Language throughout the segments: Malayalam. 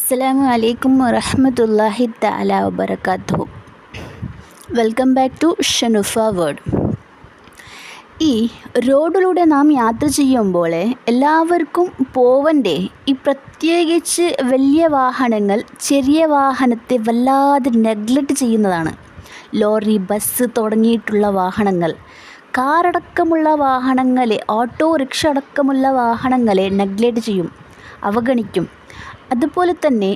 അസ്സലാമു അലൈക്കും വറഹമത്തല്ലാഹി തആല വബർക്കാത്തു welcome back to Shanufa world ഈ റോഡിലൂടെ നാം യാത്ര ചെയ്യുമ്പോൾ എല്ലാവർക്കും പോവണ്ടേ? ഈ പ്രത്യേകിച്ച് വലിയ വാഹനങ്ങൾ ചെറിയ വാഹനത്തെ വല്ലാതെ നെഗ്ലക്റ്റ് ചെയ്യുന്നതാണ്. ലോറി ബസ് തുടങ്ങിയിട്ടുള്ള വാഹനങ്ങൾ കാറടക്കമുള്ള വാഹനങ്ങളെ ഓട്ടോറിക്ഷ അടക്കമുള്ള വാഹനങ്ങളെ നെഗ്ലക്റ്റ് ചെയ്യും അവഗണിക്കും. അതുപോലെ തന്നെ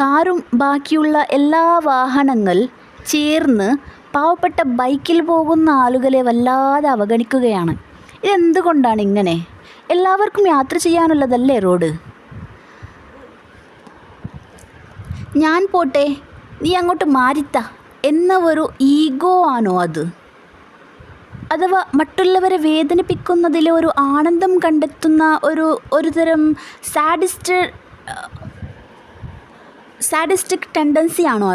കാറും ബാക്കിയുള്ള എല്ലാ വാഹനങ്ങൾ ചേർന്ന് പാവപ്പെട്ട ബൈക്കിൽ പോകുന്ന ആളുകളെ വല്ലാതെ അവഗണിക്കുകയാണ്. ഇതെന്തുകൊണ്ടാണ് ഇങ്ങനെ? എല്ലാവർക്കും യാത്ര ചെയ്യാനുള്ളതല്ലേ റോഡ്? ഞാൻ പോട്ടെ നീ അങ്ങോട്ട് മാറിത്ത. എന്ന ഒരു ഈഗോ ആണോ അത്? അഥവാ മറ്റുള്ളവരെ വേദനിപ്പിക്കുന്നതിൽ ഒരു ആനന്ദം കണ്ടെത്തുന്ന ഒരു ഒരുതരം സാഡിസ്റ്റ് സാഡിസ്റ്റിക് ടെൻഡൻസി ആണോ?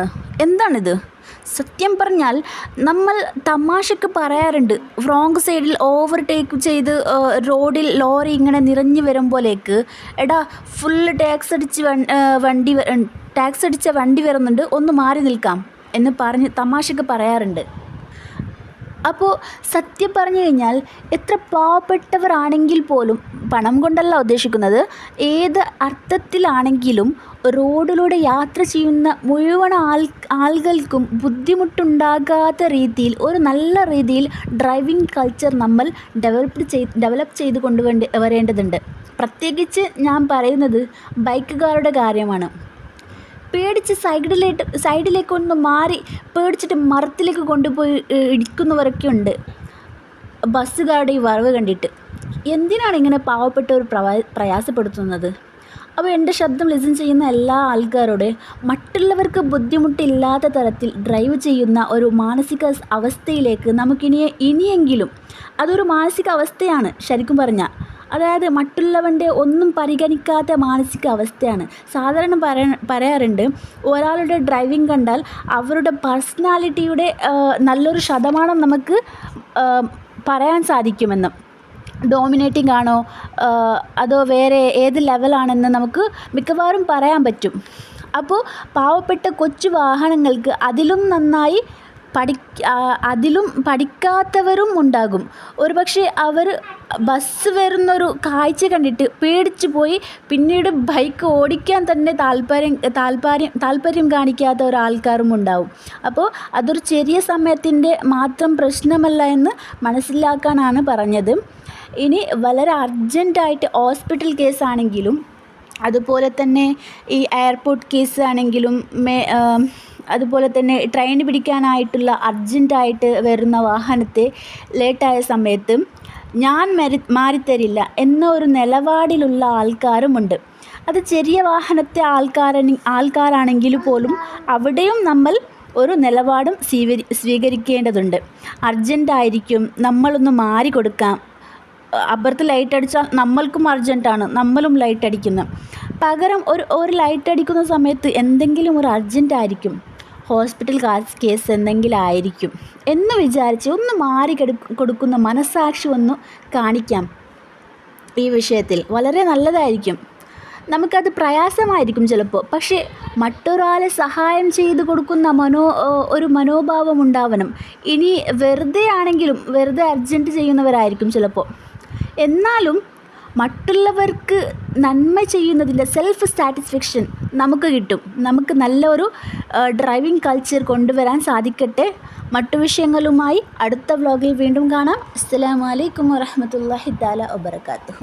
എന്താണിത്? സത്യം പറഞ്ഞാൽ നമ്മൾ തമാശക്ക് പറയാറുണ്ട്. റോങ് സൈഡിൽ ഓവർടേക്ക് ചെയ്ത് റോഡിൽ ലോറി ഇങ്ങനെ നിറഞ്ഞു വരുമ്പോഴേക്ക് എടാ ഫുള്ള് ടാക്സ് അടിച്ച് വണ്ടി ടാക്സ് അടിച്ച വണ്ടി വരുന്നുണ്ട് ഒന്ന് മാറി നിൽക്കാം എന്ന് പറഞ്ഞ് തമാശക്ക് പറയാറുണ്ട്. അപ്പോൾ സത്യം പറഞ്ഞു കഴിഞ്ഞാൽ എത്ര പാവപ്പെട്ടവരാണെങ്കിൽ പോലും പണം കൊണ്ടല്ല ഉദ്ദേശിക്കുന്നത്. ഏത് അർത്ഥത്തിലാണെങ്കിലും റോഡിലൂടെ യാത്ര ചെയ്യുന്ന മുഴുവൻ ആൾ ആളുകൾക്കും ബുദ്ധിമുട്ടുണ്ടാകാത്ത രീതിയിൽ ഒരു നല്ല രീതിയിൽ ഡ്രൈവിംഗ് കൾച്ചർ നമ്മൾ ഡെവലപ്പ് ചെയ്ത് ഡെവലപ്പ് ചെയ്ത് കൊണ്ടുവേണ്ടി വരേണ്ടതുണ്ട് പ്രത്യേകിച്ച് ഞാൻ പറയുന്നത് ബൈക്കുകാരുടെ കാര്യമാണ്. പേടിച്ച് സൈഡിലേക്ക് സൈഡിലേക്ക് ഒന്ന് മാറി പേടിച്ചിട്ട് മരത്തിലേക്ക് കൊണ്ടുപോയി ഇടിക്കുന്നവരൊക്കെ ഉണ്ട്. ബസ്സുകാരുടെ ഈ വരവ് കണ്ടിട്ട്. എന്തിനാണ് ഇങ്ങനെ പാവപ്പെട്ടവർ പ്രയാസപ്പെടുത്തുന്നത്? അപ്പോൾ എന്റെ ശബ്ദം ലിസൺ ചെയ്യുന്ന എല്ലാ ആൾക്കാരോട് മറ്റുള്ളവർക്ക് ബുദ്ധിമുട്ടില്ലാത്ത തരത്തിൽ ഡ്രൈവ് ചെയ്യുന്ന ഒരു മാനസിക അവസ്ഥയിലേക്ക് നമുക്കിനി ഇനിയെങ്കിലും അതൊരു മാനസിക അവസ്ഥയാണ് ശരിക്കും പറഞ്ഞാൽ. അതായത് മറ്റുള്ളവന്റെ ഒന്നും പരിഗണിക്കാത്ത മാനസിക അവസ്ഥയാണ് സാധാരണ പറയ പറയാറുണ്ട് ഒരാളുടെ ഡ്രൈവിംഗ് കണ്ടാൽ അവരുടെ പേഴ്സണാലിറ്റിയുടെ നല്ലൊരു ശതമാനം നമുക്ക് പറയാൻ സാധിക്കുമെന്ന്. ഡോമിനേറ്റിംഗ് ആണോ അതോ വേറെ ഏത് ലെവലാണെന്ന് നമുക്ക് മിക്കവാറും പറയാൻ പറ്റും. അപ്പോൾ പാവപ്പെട്ട കൊച്ചു വാഹനങ്ങൾക്ക് അതിലും നന്നായി പഠി അതിലും പഠിക്കാത്തവരും ഉണ്ടാകും. ഒരുപക്ഷെ അവർ ബസ് വരുന്നൊരു കാഴ്ച കണ്ടിട്ട് പേടിച്ച് പോയി പിന്നീട് ബൈക്ക് ഓടിക്കാൻ തന്നെ താല്പര്യം താല്പര്യം താല്പര്യം കാണിക്കാത്ത ഒരാൾക്കാരും ഉണ്ടാവും. അപ്പോൾ അതൊരു ചെറിയ സമയത്തിന്റെ മാത്രം പ്രശ്നമല്ല എന്ന് മനസ്സിലാക്കാനാണ് പറഞ്ഞത്. ഇനി വളരെ അർജന്റായിട്ട് ഹോസ്പിറ്റൽ കേസാണെങ്കിലും അതുപോലെ തന്നെ ഈ എയർപോർട്ട് കേസ് ആണെങ്കിലും മേ അതുപോലെ തന്നെ ട്രെയിൻ പിടിക്കാനായിട്ടുള്ള അർജന്റായിട്ട് വരുന്ന വാഹനത്തെ ലേറ്റായ സമയത്ത് ഞാൻ മരി മാറിത്തരില്ല എന്ന ഒരു നിലപാടിലുള്ള ആൾക്കാരുമുണ്ട്. അത് ചെറിയ വാഹനത്തെ ആൾക്കാരണി ആൾക്കാരാണെങ്കിൽ പോലും അവിടെയും നമ്മൾ ഒരു നിലപാടും സ്വീകരി സ്വീകരിക്കേണ്ടതുണ്ട്. അർജന്റായിരിക്കും നമ്മളൊന്ന് മാറി കൊടുക്കാം അപ്പുറത്ത് ലൈറ്റ് അടിച്ചാൽ നമ്മൾക്കും അർജന്റാണ് നമ്മളും ലൈറ്റ് അടിക്കുന്നത് പകരം ഒരു ഒരു ലൈറ്റ് അടിക്കുന്ന സമയത്ത് എന്തെങ്കിലും ഒരു അർജന്റ് ആയിരിക്കും. ഹോസ്പിറ്റൽ കേസ് എന്തെങ്കിലും ആയിരിക്കും എന്ന് വിചാരിച്ച് ഒന്ന് മാറി കൊടുക്കുന്ന മനസ്സാക്ഷി ഒന്ന് കാണിക്കാം. ഈ വിഷയത്തിൽ വളരെ നല്ലതായിരിക്കും. നമുക്കത് പ്രയാസമായിരിക്കും ചിലപ്പോൾ. പക്ഷേ മറ്റൊരാളെ സഹായം ചെയ്തു കൊടുക്കുന്ന മനോ ഒരു മനോഭാവം ഉണ്ടാവണം. ഇനി വെറുതെ ആണെങ്കിലും വെറുതെ അർജന്റ് ചെയ്യുന്നവരായിരിക്കും ചിലപ്പോൾ. എന്നാലും മറ്റുള്ളവർക്ക് നന്മ ചെയ്യുന്നതിന്റെ സെൽഫ് സാറ്റിസ്ഫാക്ഷൻ നമുക്ക് കിട്ടും. നമുക്ക് നല്ലൊരു ഡ്രൈവിംഗ് കൾച്ചർ കൊണ്ടുവരാൻ സാധിക്കട്ടെ. മറ്റു വിഷയങ്ങളുമായി അടുത്ത വ്ലോഗിൽ വീണ്ടും കാണാം. അസ്സലാമലൈക്കും വറഹമത്തല്ലാഹി താല വബർക്കാത്തു